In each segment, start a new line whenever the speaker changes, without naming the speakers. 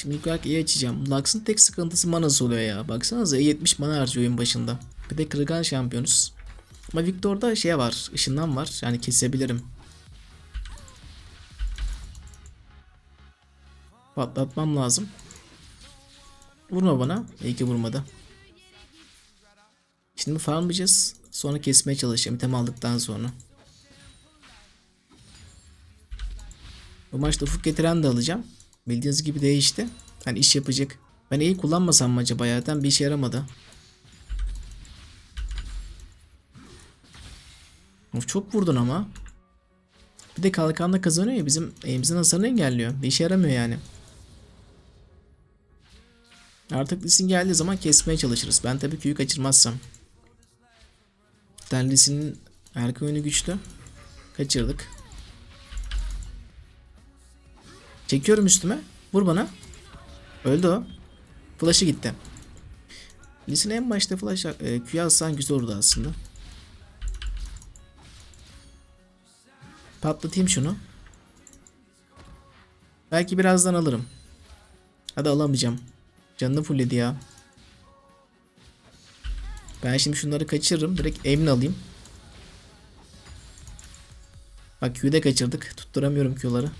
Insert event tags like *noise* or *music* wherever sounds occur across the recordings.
Şimdi olarak iyi açacağım. Lux'ın tek sıkıntısı manası oluyor ya. Baksanıza 70 mana harcıyor oyun başında. Bir de kırılgan şampiyonuz. Ama Victor'da şey var. ışından var. Yani kesebilirim. Patlatmam lazım. Vurma bana. İyi ki vurmadı. Şimdi farmlayacağız. Sonra kesmeye çalışacağım item aldıktan sonra. Bu maçta ufuk getiren de alacağım. Bildiğiniz gibi değişti. Hani iş yapacak. Ben iyi kullanmasam mı acaba? Zaten bir işe yaramadı. Of çok vurdun ama. Bir de kalkanla kazanıyor ya bizim elimizin hasarını engelliyor. Bir işe yaramıyor yani. Artık Lisin geldiği zaman kesmeye çalışırız. Ben tabii Q'yu kaçırmazsam. Zaten Lisin'in arka oyunu güçlü. Kaçırdık. Çekiyorum üstüme. Vur bana. Öldü o. Flash'ı gitti. Lisin'e en başta flash e, Q'yu alsan güzel olurdu aslında. Patlatayım şunu. Belki birazdan alırım. Hadi alamayacağım. Canını fullledi ya. Ben şimdi şunları kaçırırım. Direkt emni alayım. Bak da kaçırdık. Tutturamıyorum Q'ları.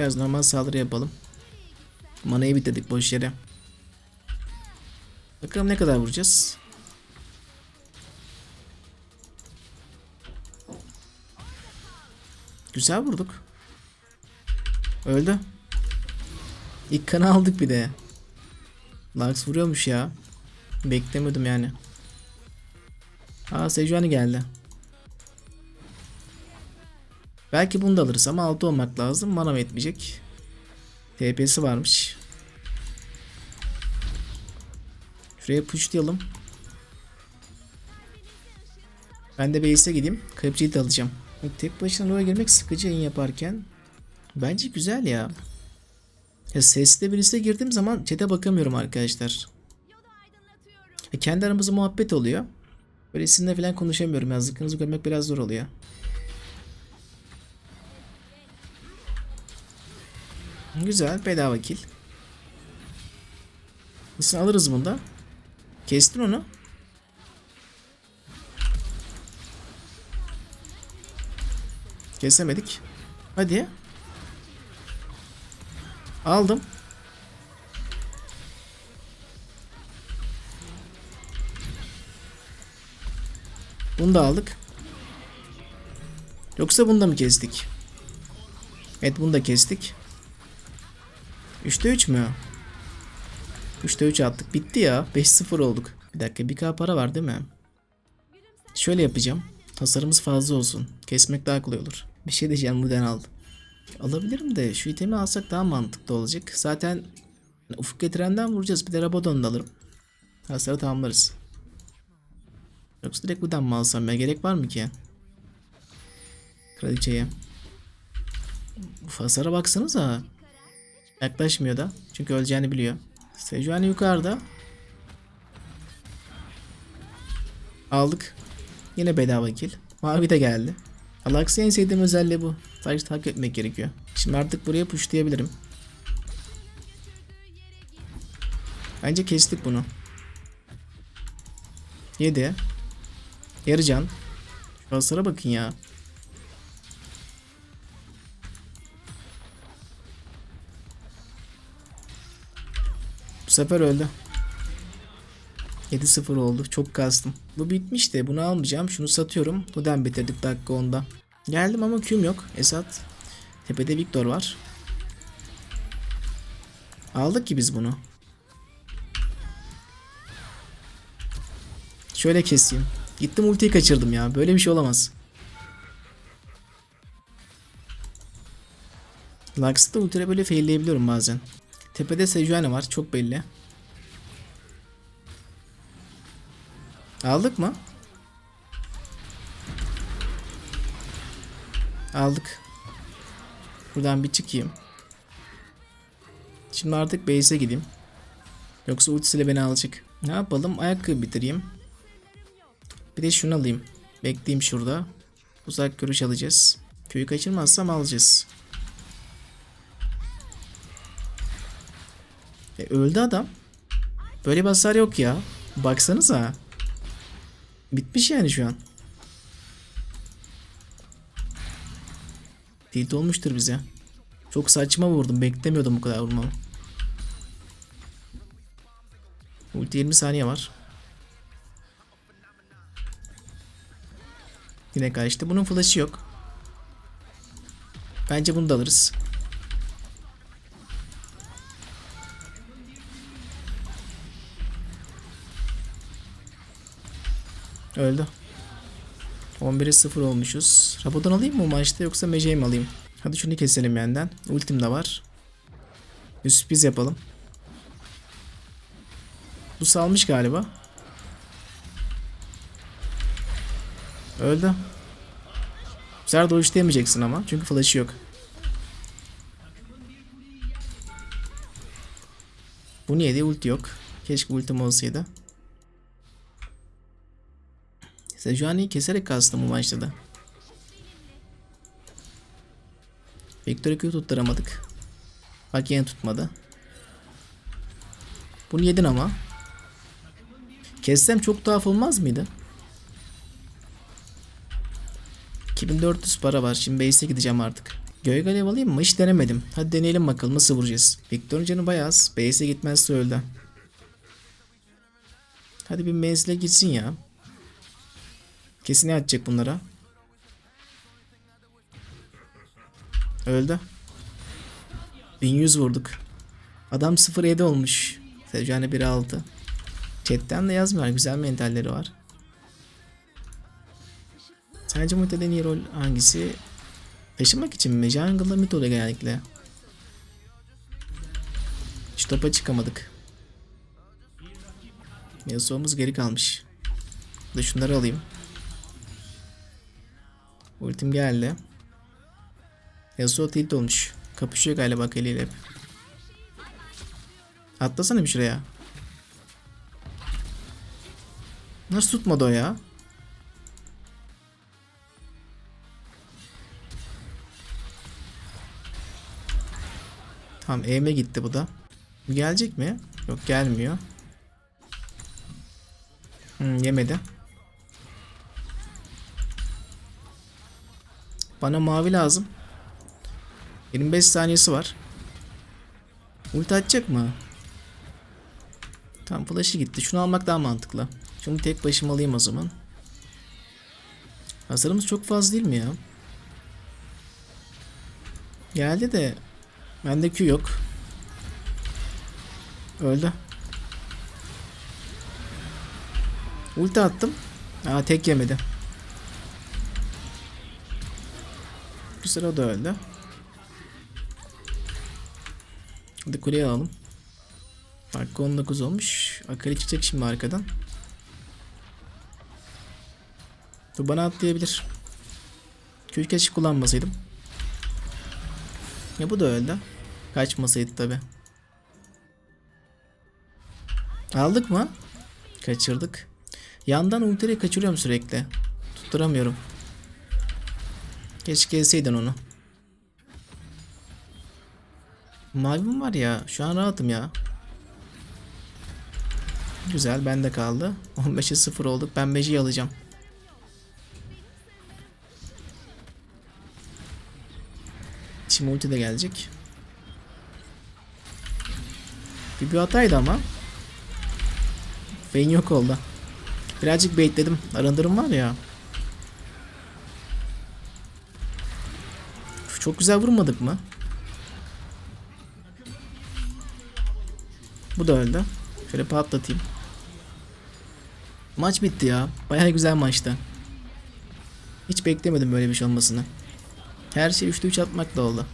Biraz normal saldırı yapalım. Manayı bitirdik boş yere. Bakalım ne kadar vuracağız. Güzel vurduk. Öldü. İlk kanı aldık bir de. Lux vuruyormuş ya. Beklemedim yani. Aa Sejuani geldi. Belki bunu da alırız ama altı olmak lazım. Mana yetmeyecek. TP'si varmış. Şuraya pushlayalım. Ben de base'e gideyim. Kayıpçıyı da alacağım. Tek başına oraya girmek sıkıcı yayın yaparken. Bence güzel ya. Ya sesli birisi girdiğim zaman chat'e bakamıyorum arkadaşlar. Kendi aramızda muhabbet oluyor. Böyle sizinle falan konuşamıyorum. Yazdıklarınızı görmek biraz zor oluyor. Güzel bedava kill. Nasıl alırız bunda? Kestin onu. Kesemedik. Hadi. Aldım. Bunu da aldık. Yoksa bunu da mı kestik? Evet bunu da kestik. 3'te 3 mü? 3'te 3 attık. Bitti ya. 5-0 olduk. Bir dakika 1k para var değil mi? Şöyle yapacağım. Hasarımız fazla olsun. Kesmek daha kolay olur. Bir şey diyeceğim buradan al. Alabilirim de şu itemi alsak daha mantıklı olacak. Zaten ufuk getirenden vuracağız. Bir de Rabadon'u da alırım. Hasarı tamamlarız. Yoksa direkt buradan mı alsam ya? Gerek var mı ki? Kraliçeye. Uf hasara baksanıza. Yaklaşmıyor da. Çünkü öleceğini biliyor. Sejuani yukarıda. Aldık. Yine bedava kill. Mavi de geldi. Alax'ın en sevdiğim özelliği bu. Sadece takip etmek gerekiyor. Şimdi artık buraya pushlayabilirim. Bence kestik bunu. 7. Yarı can. Şu hasara bakın ya. Sefer öldü. 7-0 oldu. Çok kastım. Bu bitmişti. Bunu almayacağım. Şunu satıyorum. Buradan bitirdik dakika 10'da. Geldim ama Q'm yok. Esat. Tepede Victor var. Aldık ki biz bunu. Şöyle keseyim. Gittim ultiyi kaçırdım ya. Böyle bir şey olamaz. Lux'ta ultiyle böyle failleyebiliyorum bazen. Tepede Sejuani var. Çok belli. Aldık mı? Aldık. Buradan bir çıkayım. Şimdi artık base'e gideyim. Yoksa ultisiyle beni alacak. Ne yapalım? Ayakkabı bitireyim. Bir de şunu alayım. Bekleyeyim şurada. Uzak görüş alacağız. Köyü kaçırmazsam alacağız. E, öldü adam. Böyle bir hasar yok ya. Baksanıza. Bitmiş yani şu an. Tilt olmuştur bize. Çok saçma vurdum. Beklemiyordum bu kadar vurmamı. Ulti 20 saniye var. Yine kaçtı. Bunun flash'ı yok. Bence bunu da alırız. Öldü. 11'e 0 olmuşuz. Rapodan alayım mı maçta yoksa Mece'yi mi alayım? Hadi şunu keselim benden. Ultim de var. Bir sürpriz yapalım. Bu salmış galiba. Öldü. Bu sefer doğuş demeyeceksin ama. Çünkü flash'ı yok. Bu niye diye ulti yok. Keşke ultim olsaydı. Sejuani'yi keserek kastım da. Victor Q'yu tutturamadık. Bak tutmadı. Bunu yedin ama. Kessem çok tuhaf olmaz mıydı? 2400 para var. Şimdi base'e gideceğim artık. Göğe alev alayım mı? Hiç denemedim. Hadi deneyelim bakalım nasıl vuracağız. Victor'un canı bayağı az. Base'e gitmezse öldü. Hadi bir menzile gitsin ya. Kesin ne atacak bunlara. Öldü. 1100 vurduk. Adam 0.7 olmuş. Sevcane 1.6. Chatten de yazmıyorlar. Güzel mentalleri var. Sence en iyi rol hangisi? Taşımak için mi? Jungle'da mid oluyor genellikle. Hiç topa çıkamadık. Yasuo'muz geri kalmış. De şunları alayım. Ultim geldi. Yasuo tilt olmuş. Kapışıyor galiba Kelly ile. Atlasana bir şuraya. Nasıl tutmadı o ya? Tamam eğime gitti bu da. Bu gelecek mi? Yok gelmiyor. Hmm, yemedi. Bana mavi lazım. 25 saniyesi var. Ulti atacak mı? Tamam flash'ı gitti. Şunu almak daha mantıklı. Şunu tek başıma alayım o zaman. Hasarımız çok fazla değil mi ya? Geldi de bende Q yok. Öldü. Ulti attım. Aa tek yemedi. Güzel o da öldü. Hadi kuleye alalım. Dakika 19 olmuş. Akali çıkacak şimdi arkadan. Bu bana atlayabilir. Kül keşke kullanmasaydım. Ya bu da öldü. Kaçmasaydı tabi. Aldık mı? Kaçırdık. Yandan ultiyi kaçırıyorum sürekli. Tutturamıyorum. Keşke yeseydin onu. Mavim var ya. Şu an rahatım ya. Güzel bende kaldı. *laughs* 15'e 0 olduk. Ben Beji'yi alacağım. Şimdi ulti de gelecek. Bir bir hataydı ama. Vayne yok oldu. Birazcık baitledim. Arındırım var ya. Çok güzel vurmadık mı? Bu da öldü. Şöyle patlatayım. Maç bitti ya. Bayağı güzel maçtı. Hiç beklemedim böyle bir şey olmasını. Her şey 3'te 3 atmakla oldu.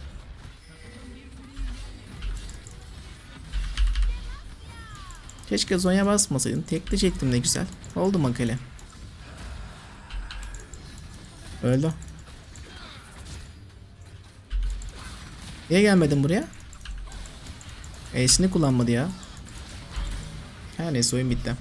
Keşke Zonya basmasaydım. Tekli çektim ne güzel. Oldu makale. Öldü. Niye gelmedin buraya? Ace'ini kullanmadı ya. Her neyse oyun bitti.